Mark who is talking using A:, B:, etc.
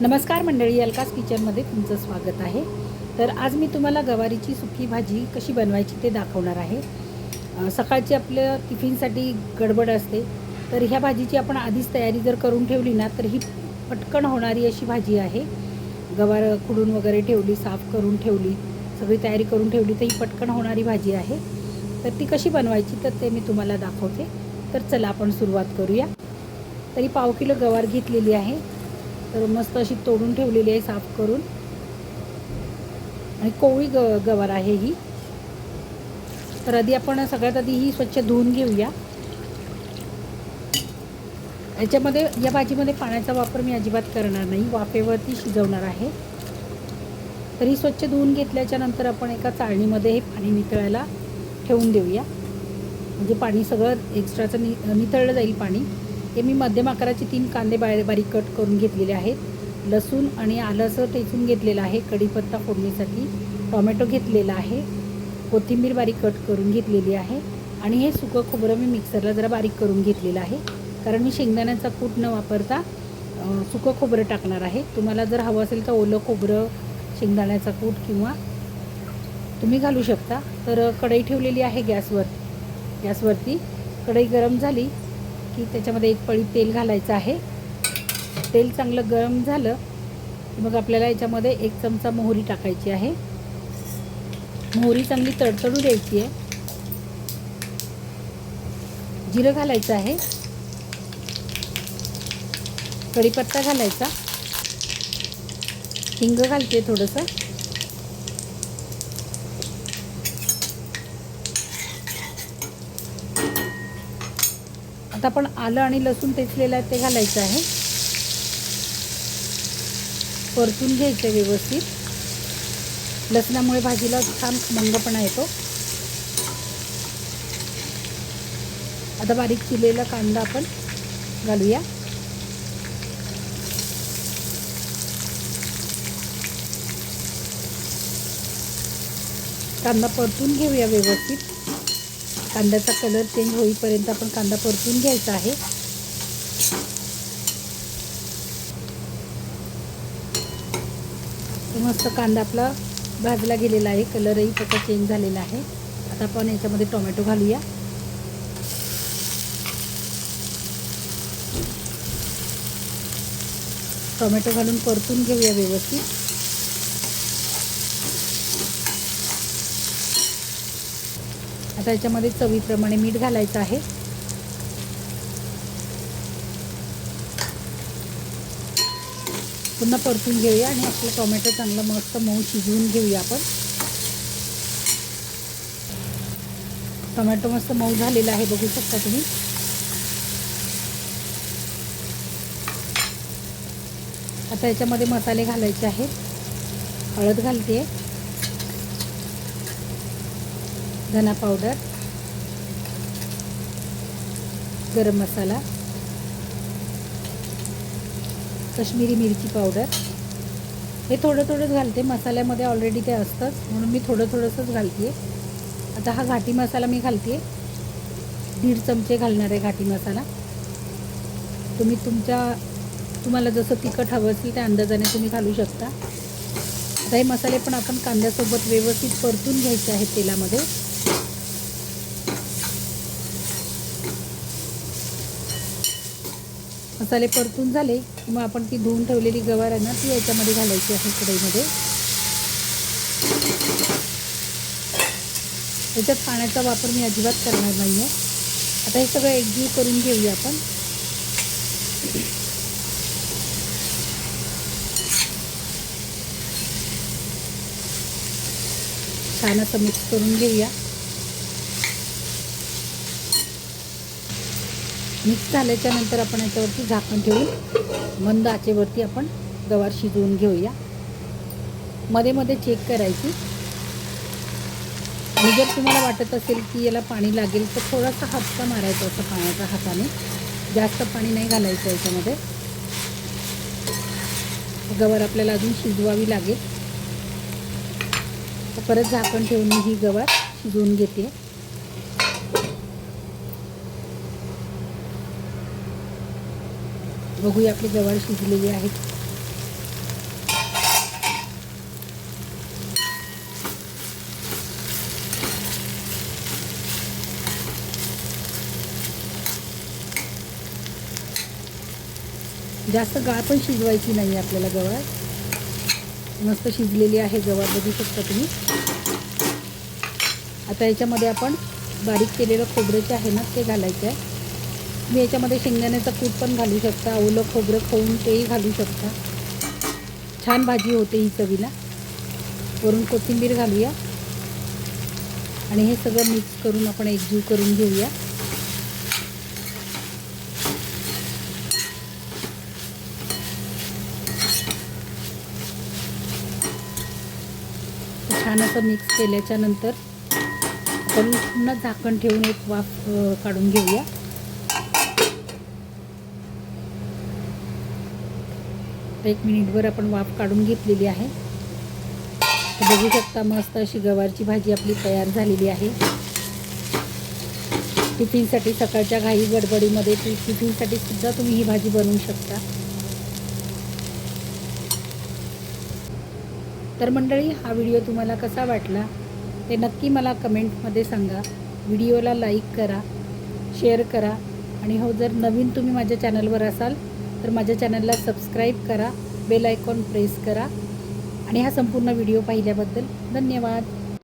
A: नमस्कार मंडळी अलकास किचनमध्ये तुमचं स्वागत आहे. तर आज मी तुम्हाला गवारीची सुकी भाजी कशी बनवायची ते दाखवणार आहे. सकाळची आपल्या टिफिनसाठी गडबड असते तर ह्या भाजीची आपण आधीच तयारी जर करून ठेवली ना तर ही पटकन होणारी अशी भाजी आहे. गवार खुडून वगैरे ठेवली साफ करून ठेवली सगळी तयारी करून ठेवली तर ही पटकन होणारी भाजी आहे. तर ती कशी बनवायची तर ते मी तुम्हाला दाखवते. तर चला आपण सुरुवात करूया. तरी पाव किलो गवार घेतलेली आहे. तर मस्त अशी तोडून ठेवलेली आहे साफ करून. आणि कोवळी ग गवार आहे ही. तर आधी आपण सगळ्यात आधी ही स्वच्छ धुवून घेऊया. याच्यामध्ये या भाजीमध्ये पाण्याचा वापर मी अजिबात करणार नाही. वाफेवरती शिजवणार आहे. तर ही स्वच्छ धुवून घेतल्याच्या नंतर आपण एका चाळणीमध्ये हे पाणी नितळायला ठेवून देऊया. म्हणजे पाणी सगळं एक्स्ट्राचं नि नितळलं जाईल पाणी. हे मी मध्यम आकाराचे तीन कांदे बारीक बारीक कट करून घेतलेले आहेत. लसूण आणि आलंसं टेचून घेतलेलं आहे. कढीपत्ता फोडणीसाठी टॉमॅटो घेतलेला आहे. कोथिंबीर बारीक कट करून घेतलेली आहे. आणि हे सुकं खोबरं मी मिक्सरला जरा बारीक करून घेतलेलं आहे. कारण मी शेंगदाण्याचा कूट न वापरता सुकं खोबरं टाकणार आहे. तुम्हाला जर हवं असेल तर ओलं खोबरं शेंगदाण्याचा कूट किंवा तुम्ही घालू शकता. तर कढई ठेवलेली आहे गॅसवर. गॅसवरती कढई गरम झाली. की त्याच्यामध्ये एक पळी तेल घालायचं आहे. तेल चांगलं गरम झालं की मग आपल्याला याच्यामध्ये एक चमचा मोहरी टाकायची आहे. मोहरी चांगली तडतडू द्यायची आहे. जिरं घालायचं आहे. कढीपत्ता घालायचा. हिंग घालते थोडंसं. आता आपण आलं आणि लसूण टेचलेलं आहे ते घालायचं आहे. परतून घ्यायचं व्यवस्थित. लसणामुळे भाजीला छान मंगपणा येतो आता बारीक चिरलेला कांदा आपण घालूया. कांदा परतून घेऊया व्यवस्थित. कांद्याचा कलर चेंज होईपर्यंत आपण कांदा परतून घ्यायचा आहे. तर मस्त कांदा आपला भाजला गेलेला आहे. कलरही त्याचा चेंज झालेला आहे. आता आपण याच्यामध्ये टोमॅटो घालूया. टोमॅटो घालून परतून घेऊया व्यवस्थित. आता याच्यामध्ये चवीप्रमाणे मीठ घालायचं आहे. पुन्हा परतून घेऊया आणि आपलं टोमॅटो चांगलं मस्त मऊ शिजवून घेऊया आपण. टोमॅटो मस्त मऊ झालेला आहे बघू शकता तुम्ही. आता याच्यामध्ये मसाले घालायचे आहेत. हळद घालते. धना पावडर गरम मसाला कश्मीरी मिरची पावडर. हे थोडं थोडंच घालते. मसाल्यामध्ये ऑलरेडी ते असतंच. म्हणून मी थोडं थोडंसंच घालते आता हा घाटी मसाला मी घालते दीड चमचे घालणार आहे घाटी मसाला. तुम्ही तुमच्या तुम्हाला जसं तिखट हवं असेल त्या अंदाजाने तुम्ही घालू शकता. आता हे मसाले पण आपण कांद्यासोबत व्यवस्थित परतून घ्यायचे आहेत तेलामध्ये. मसाले परतून झाले. की मग आपण ती धुवून ठेवलेली गवार आहे ना ती याच्यामध्ये घालायची आहे कढईमध्ये. याच्यात पाण्याचा वापर मी अजिबात करणार नाही आहे आता हे सगळं एकजीव करून घेऊया आपण. छान असं मिक्स करून घेऊया. मिक्स झाल्याच्यानंतर आपण याच्यावरती झाकण ठेवून मंद आचेवरती आपण गवार शिजवून घेऊया. मध्ये मध्ये चेक करायची. आणि जर तुम्हाला वाटत असेल की याला पाणी लागेल तर थोडासा हातचा मारायचा असं पाण्याचा हाताने. जास्त पाणी नाही घालायचं याच्यामध्ये. गवार आपल्याला अजून शिजवावी लागेल. परत झाकण ठेवून मी ही गवार शिजवून घेते. बघूया आपली गवार शिजलेली आहेत जास्त गाळ पण शिजवायची नाही आपल्याला गवार. मस्त शिजलेली आहे गवार बघू शकता तुम्ही. आता याच्यामध्ये आपण बारीक केलेलं खोबरं जे आहे ना ते घालायचं आहे. तुम्ही याच्यामध्ये शेंगदाण्याचं कूट पण घालू शकता ओलं खोबरं खाऊन तेही घालू शकता. छान भाजी होते ही चवीला. वरून कोथिंबीर घालूया. आणि हे सगळं मिक्स करून आपण एकजीव करून घेऊया. छान असं मिक्स केल्याच्यानंतर आपण पुन्हा झाकण ठेवून एक वाफ काढून घेऊया. एक मिनिटभर आपण वाफ काढून घेतलेली आहे. बघू शकता मस्त अशी गवारची भाजी आपली तयार झालेली आहे. टिफिनसाठी सकाळच्या घाई गडबडीमध्ये ती टिफिनसाठी सुद्धा तुम्ही ही भाजी बनवू शकता. तर मंडळी हा व्हिडिओ तुम्हाला कसा वाटला ते नक्की मला कमेंटमध्ये सांगा. व्हिडिओला लाईक करा शेअर करा आणि हो जर नवीन तुम्ही माझ्या चॅनलवर असाल तर माझ्या चॅनलला सबस्क्राईब करा बेल आयकॉन प्रेस करा. आणि हा संपूर्ण व्हिडिओ पाहिल्याबद्दल धन्यवाद.